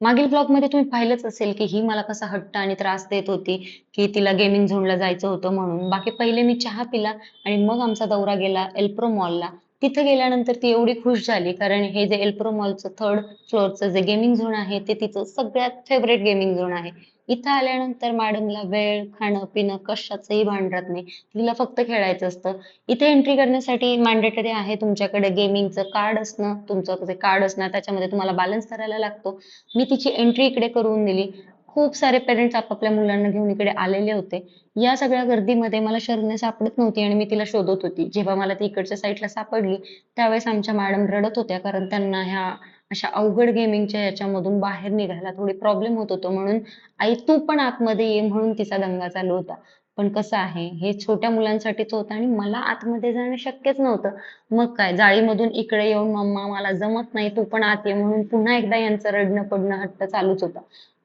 मागील ब्लॉगमध्ये तुम्ही पाहिलंच असेल की ही मला कसा हट्ट आणि त्रास देत होती की तिला गेमिंग झोनला जायचं होतं म्हणून. बाकी पहिले मी चहा पिला आणि मग आमचा दौरा गेला एल्प्रो मॉलला तिथे गेल्यानंतर ती एवढी खुश झाली कारण हे जे एल्प्रो मॉलचं थर्ड फ्लोअरचं जे गेमिंग झोन आहे ते तिचं सगळ्यात फेवरेट गेमिंग झोन आहे. इथं आल्यानंतर मॅडमला वेळ खाणं पिणं कशाचंही भान राहत नाही. तिला फक्त खेळायचं असतं. इथे एंट्री करण्यासाठी मॅन्डेटरी आहे तुमच्याकडे गेमिंगचं कार्ड असणं तुमचं जे कार्ड असणं त्याच्यामध्ये तुम्हाला बॅलन्स करायला लागतो. मी तिची एंट्री इकडे करून दिली. खूप सारे पेरेंट्स आपापल्या मुलांना घेऊन इकडे आलेले होते. या सगळ्या गर्दीमध्ये मला शरण्या सापडत नव्हती आणि मी तिला शोधत होती. जेव्हा मला ती इकडच्या साईडला सापडली त्यावेळेस आमच्या मॅडम रडत होत्या कारण त्यांना ह्या अशा अवघड गेमिंगच्या याच्यामधून बाहेर निघायला थोडी प्रॉब्लेम होत होतो. म्हणून आई तू पण आतमध्ये ये म्हणून तिचा दंगा चालू होता. पण कसं आहे हे छोट्या मुलांसाठीच होतं आणि मला आतमध्ये जाणं शक्यच नव्हतं. मग काय जाळीमधून इकडे येऊन मम्मा मला जमत नाही तू पण आत ये म्हणून पुन्हा एकदा यांचं रडणं पडणं हट्ट चालूच होता.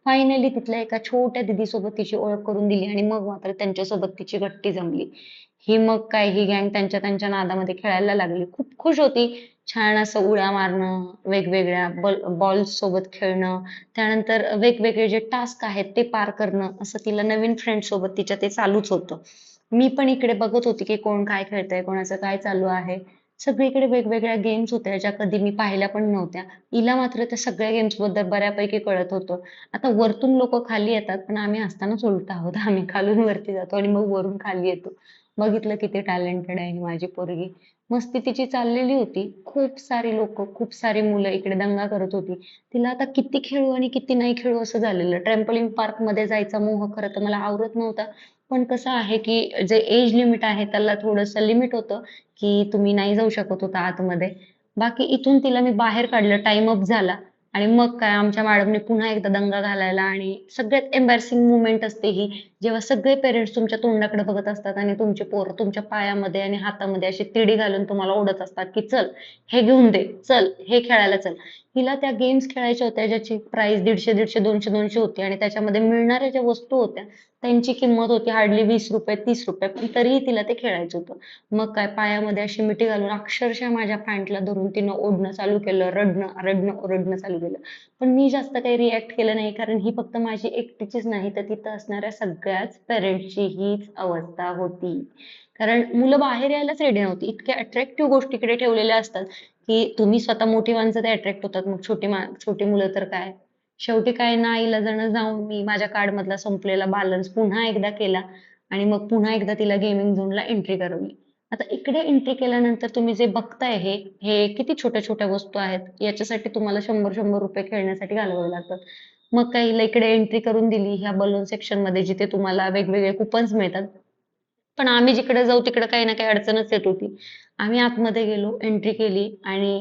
फायनली तिथल्या एका छोट्या दीदीसोबत तिची ओळख करून दिली आणि मग मात्र त्यांच्यासोबत तिची गट्टी जमली. ही मग काय ही गँग त्यांच्या त्यांच्या नादामध्ये खेळायला लागली. खूप खुश होती. छान असं उड्या मारणं वेगवेगळ्या बॉल सोबत खेळणं त्यानंतर वेगवेगळे जे टास्क आहेत ते पार करणं असं तिला नवीन फ्रेंड सोबत तिच्या ते चालूच होतं. मी पण इकडे बघत होती की कोण काय खेळतंय कोणाचं काय चालू आहे. सगळीकडे वेगवेगळ्या गेम्स होत्या ज्या कधी मी पाहिल्या पण नव्हत्या. इला मात्र त्या सगळ्या गेम्सबद्दल बऱ्यापैकी कळत होतं. आता वरतून लोक खाली येतात पण आम्ही असतानाच उलट आहोत. आम्ही खालून वरती जातो आणि मग वरून खाली येतो. बघितलं किती टॅलेंटेड आहे माझी पोरगी. मस्ती तिची चाललेली होती. खूप सारी लोक खूप सारी मुलं इकडे दंगा करत होती. तिला आता किती खेळू आणि किती नाही खेळू असं झालेलं. ट्रॅम्पलिंग पार्कमध्ये जायचा मोह खरं तर मला आवडत नव्हता. पण कसं आहे की जे एज लिमिट आहे त्याला थोडंसं लिमिट होतं की तुम्ही नाही जाऊ शकत होता आतमध्ये. बाकी इथून तिला मी बाहेर काढलं टाइम अप झाला. आणि मग काय आमच्या मॅडमने पुन्हा एकदा दंगा घालायला आणि सगळ्यात एम्बॅरसिंग मुवमेंट असते ही जेव्हा सगळे पेरेंट्स तुमच्या तोंडाकडे बघत असतात आणि तुमचे पोर तुमच्या पायामध्ये आणि हातामध्ये अशी तिडी घालून तुम्हाला ओढत असतात की चल हे घेऊन दे चल हे खेळायला चल. हिला त्या गेम्स खेळायच्या होत्या ज्याची प्राइस दीडशे दीडशे दोनशे दोनशे होती आणि त्याच्यामध्ये मिळणाऱ्या ज्या वस्तू होत्या त्यांची किंमत होती हार्डली वीस रुपये तीस रुपये पण तरीही तिला ते खेळायचं होतं. मग काय पायामध्ये अशी मिठी घालून अक्षरशः माझ्या पॅन्टला धरून तिनं ओढणं चालू केलं रडणं रडणं ओरडणं चालू केलं. पण मी जास्त काही रिॲक्ट केलं नाही कारण ही फक्त माझी एकटीचीच नाही तर तिथं असणाऱ्या सगळ्याच पेरेंट्सची हीच अवस्था होती. कारण मुलं बाहेर यायलाच रेडी नव्हती. इतक्या अट्रॅक्टिव्ह गोष्टीकडे ठेवलेल्या असतात. की तुम्ही स्वतः मोठी माणसं ते अट्रॅक्ट होतात. मग छोटी छोटी मुलं तर काय? शेवटी काय ना आईला जण जाऊन मी माझ्या कार्ड मधला संपलेला बॅलन्स पुन्हा एकदा केला आणि मग पुन्हा एकदा तिला गेमिंग झोनला एंट्री करवली आता इकडे एंट्री केल्यानंतर तुम्ही जे बघताय हे हे किती छोट्या छोट्या वस्तू आहेत? याच्यासाठी तुम्हाला शंभर शंभर रुपये खेळण्यासाठी घालवावे लागतात. मग काही इकडे एंट्री करून दिली ह्या बलून सेक्शनमध्ये जिथे तुम्हाला वेगवेगळे कुपन्स मिळतात. पण आम्ही जिकडे जाऊ तिकडे काही ना काही अडचणच येत होती. आम्ही आतमध्ये गेलो एंट्री केली आणि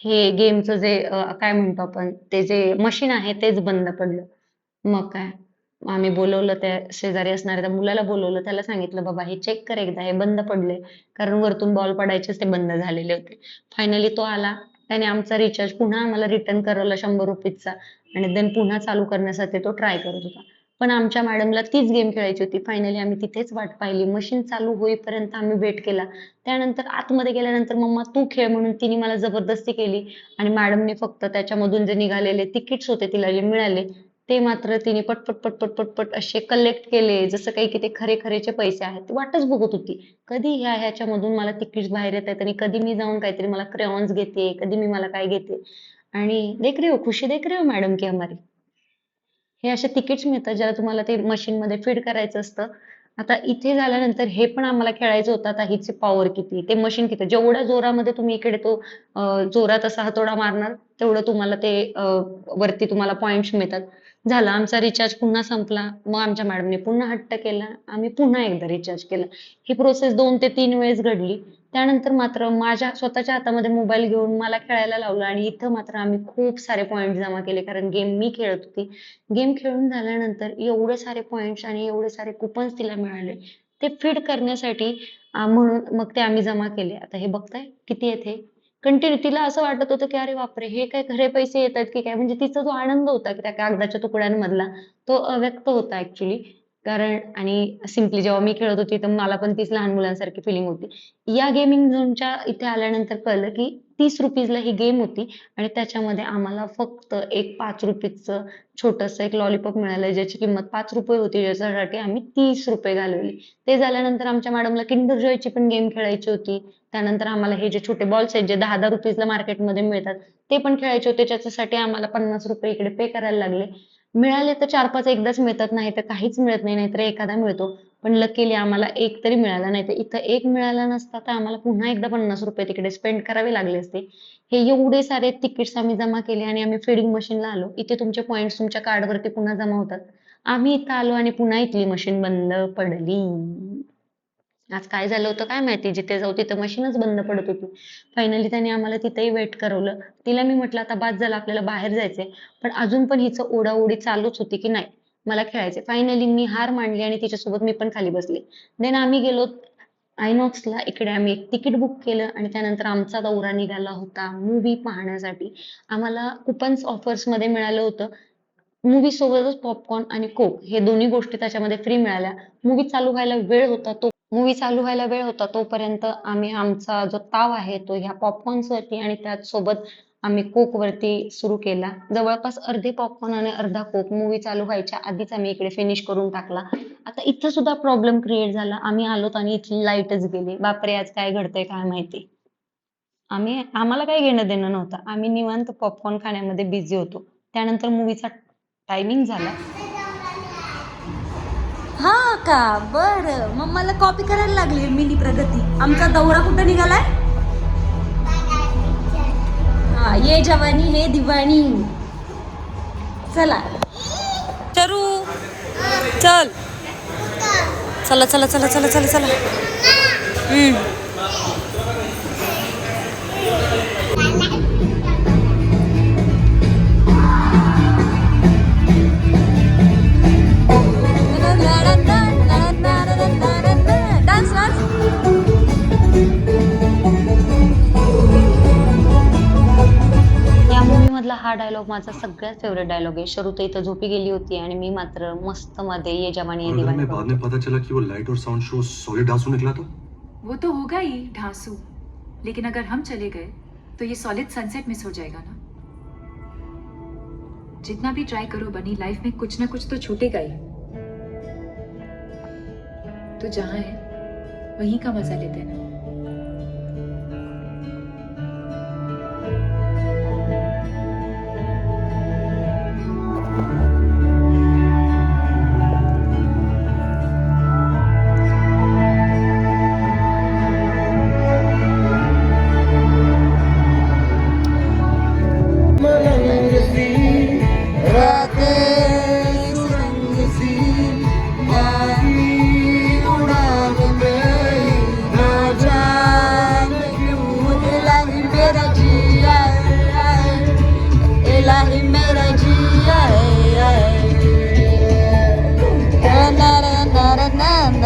हे गेमचं जे काय म्हणतो आपण ते जे मशीन आहे तेच बंद पडलं. मग काय? आम्ही बोलवलं त्या शेजारी असणाऱ्या त्या मुलाला बोलवलं. त्याला सांगितलं बाबा हे चेक कर एकदा हे बंद पडले कारण वरतून बॉल पडायचेच ते बंद झालेले होते. फायनली तो आला. त्याने आमचा रिचार्ज पुन्हा आम्हाला रिटर्न करवला शंभर रुपीजचा आणि देन पुन्हा चालू करण्यासाठी तो ट्राय करत होता. पण आमच्या मॅडमला तीच गेम खेळायची होती. फायनली आम्ही तिथेच वाट पाहिली. मशीन चालू होईपर्यंत आम्ही वेट केला. त्यानंतर आतमध्ये गेल्यानंतर मम्मा तू खेळ म्हणून तिने मला जबरदस्ती केली. आणि मॅडमने फक्त त्याच्यामधून जे निघालेले तिकीट्स होते तिला जे मिळाले ते मात्र तिने पटपट पटपट पटपट असे कलेक्ट केले जसं काही की ते खरे खरेचे पैसे आहेत. वाटच बघत होती. कधी ह्या ह्याच्यामधून मला तिकीट बाहेर येत आहेत आणि कधी मी जाऊन काहीतरी मला क्रेऑन्स घेते कधी मी मला काय घेते. आणि देख रे हो खुशी देख रे हो मॅडम की हमारी. हे असे तिकीट्स मिळतात ज्याला तुम्हाला ते मशीनमध्ये फीड करायचं असतं. आता इथे झाल्यानंतर हे पण आम्हाला खेळायचं होतं. आता हिची पॉवर किती? ते मशीन किती? जेवढ्या जोरामध्ये तुम्ही इकडे तो जोरात असा हातोडा मारणार तेवढं तुम्हाला ते वरती तुम्हाला पॉइंट्स मिळतात. झाला आमचा रिचार्ज पुन्हा संपला. मग आमच्या मॅडमने पुन्हा हट्ट केला. आम्ही पुन्हा एकदा रिचार्ज केला. ही प्रोसेस दोन ते तीन वेळेस घडली. त्यानंतर मात्र माझ्या स्वतःच्या हातामध्ये मोबाईल घेऊन मला खेळायला लावलं आणि इथं मात्र आम्ही खूप सारे पॉईंट जमा केले. कारण गेम मी खेळत होती. गेम खेळून झाल्यानंतर एवढे सारे पॉईंट्स आणि एवढे सारे कुपन्स तिला मिळाले. ते फीड करण्यासाठी म्हणून मग ते आम्ही जमा केले. आता हे बघताय किती येते कंटिन्यू तिला असं वाटत होतं की अरे बापरे हे काय खरे पैसे येतात की काय? म्हणजे तिचा जो आनंद होता की त्या कागदाच्या तुकड्यांमधला तो अव्यक्त होता ऍक्च्युली कारण आणि सिम्पली जेव्हा मी खेळत होती तर मला पण तीच लहान मुलांसारखी फिलिंग होती. या गेमिंग झोनच्या इथे आल्यानंतर कळलं की तीस रुपीजला ही गेम होती आणि त्याच्यामध्ये आम्हाला फक्त एक पाच रुपीजचं छोटंसं एक लॉलीपॉप मिळालं ज्याची किंमत पाच रुपये होती. ज्याच्यासाठी आम्ही तीस रुपये घालवले. ते झाल्यानंतर आमच्या मॅडमला किंडर जॉयची पण गेम खेळायची होती. त्यानंतर आम्हाला हे जे छोटे बॉल्स आहेत जे दहा दहा रुपीजला मार्केटमध्ये मिळतात ते पण खेळायचे होते. ज्याच्यासाठी आम्हाला पन्नास रुपये इकडे पे करायला लागले. मिळाले तर चार पाच एकदाच मिळतात नाही तर काहीच मिळत नाही नाहीतर एखादा मिळतो. पण लकीली आम्हाला एक तरी मिळाला नाही तर इथं एक मिळाला नसता तर आम्हाला पुन्हा एकदा पन्नास रुपये तिकडे स्पेंड करावे लागले असते. हे एवढे सारे तिकीट्स आम्ही जमा केले आणि आम्ही फिडिंग मशीनला आलो. इथे तुमचे पॉइंट्स तुमच्या कार्डवरती पुन्हा जमा होतात. आम्ही इथं आलो आणि पुन्हा इथली मशीन बंद पडली. आज काय झालं होतं काय माहिती? जिथे जाऊ तिथं मशीनच बंद पडत होती. फायनली त्याने आम्हाला तिथेही वेट करवलं. तिला मी म्हटलं आता बाद झालं आपल्याला बाहेर जायचंय. पण अजून पण हिचं ओढाओढी चालूच होती की नाही? मला खेळायचे फायनली मी हार मांडली आणि तिच्यासोबत मी पण खाली बसले. देन आम्ही गेलो आयनॉक्सला. इकडे आम्ही एक तिकीट बुक केलं आणि त्यानंतर आमचा दौरा निघाला होता मूवी पाहण्यासाठी. आम्हाला कुपन्स ऑफर्समध्ये मिळालं होतं. मूवी सोबतच पॉपकॉर्न आणि कोक हे दोन्ही गोष्टी त्याच्यामध्ये फ्री मिळाल्या. मूवी चालू व्हायला वेळ होता तो मूवी चालू व्हायला वेळ होता तोपर्यंत आम्ही आमचा जो ताव आहे तो ह्या पॉपकॉर्नवरती आणि त्याचसोबत आम्ही कोक वरती सुरू केला. जवळपास अर्धे पॉपकॉर्न आणि अर्धा कोक मूवी चालू व्हायच्या आधीच आम्ही इकडे फिनिश करून टाकला. आता इथं सुद्धा प्रॉब्लेम क्रिएट झाला. आम्ही आलोत आणि इथली लाईटच गेली. बापरे आज काय घडतंय काय माहिती? आम्ही आम्हाला काही घेणं देणं नव्हतं. आम्ही निवांत पॉपकॉर्न खाण्यामध्ये बिझी होतो. त्यानंतर मूवीचा टायमिंग झाला. का? बर. मग मला कॉपी करायला लागली मिनी प्रगती. आमचा दौरा कुठं निघालाय? हा ये जवानी हे दिवाणी चला. चरू. चल. चला चला चला चला चला चला. हा डायलॉग माझा सगळ्यात फेवरेट डायलॉग आहे. शरू तर इथं झोपी गेली होती आणि मी मात्र मस्त मध्ये ये जवानी ये और घर दिवानी में बाद करत में पता चला कि वो लाइट और साउंड शो सॉलिड डांसो निकला था? वो तो होगा ही ढांसू. लेकिन अगर हम चले गए तो ये सॉलिड सनसेट मिस हो जाएगा ना? जितना भी ट्राई करो बनी लाइफ में कुछ ना कुछ तो छूटेगा ही। तो जहां है वहीं का मजा लेते हैं ना?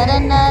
मी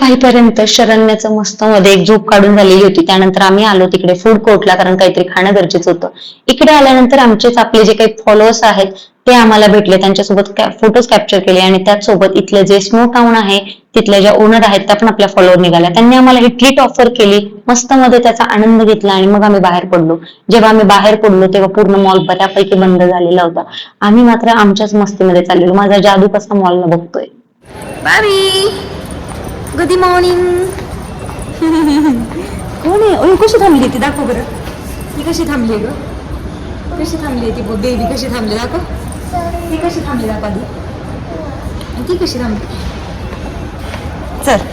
फाईव्ह पर्यंत शरण्याचं मस्त मध्ये एक झोप काढून झालेली होती. त्यानंतर आम्ही आलो तिकडे फूड कोर्टला कारण काहीतरी खाणं गरजेचं होतं. इकडे आल्यानंतर आमचेच आपले जे काही फॉलोअर्स आहेत ते आम्हाला भेटले. त्यांच्यासोबत फोटोज कॅप्चर केले आणि त्याचसोबत इथलं जे स्नो टाउन आहे तिथल्या ज्या ओनर आहेत त्या पण आपल्या फॉलोअर निघाल्या. त्यांनी आम्हाला ही ट्रीट ऑफर केली. मस्त मध्ये त्याचा आनंद घेतला आणि मग आम्ही बाहेर पडलो. जेव्हा आम्ही बाहेर पडलो तेव्हा पूर्ण मॉल बऱ्यापैकी बंद झालेला होता. आम्ही मात्र आमच्याच मस्तीमध्ये चाललेलो. माझा जादू कसा मॉलला बघतोय. गुड मॉर्निंग कोण आहे ओय कशी थांबली ती दाखव बरं ती कशी थांबली ग कशी थांबली ती बेबी कशी थांबली दाखव ती कशी थांबली दाखव आधी ती कशी थांबली चल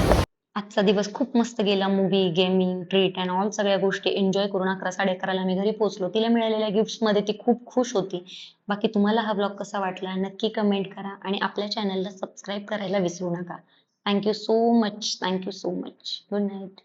आजचा दिवस खूप मस्त गेला. Movie gaming treat and all सगळ्या गोष्टी एन्जॉय करून अकरा साडे अकराला मी घरी पोहोचलो. तिला मिळालेल्या गिफ्ट्समध्ये ती खूप खुश होती. बाकी तुम्हाला हा ब्लॉग कसा वाटला नक्की कमेंट करा आणि आपल्या चॅनलला सबस्क्राईब करायला विसरू नका. Thank you so much. Thank you so much. Good night.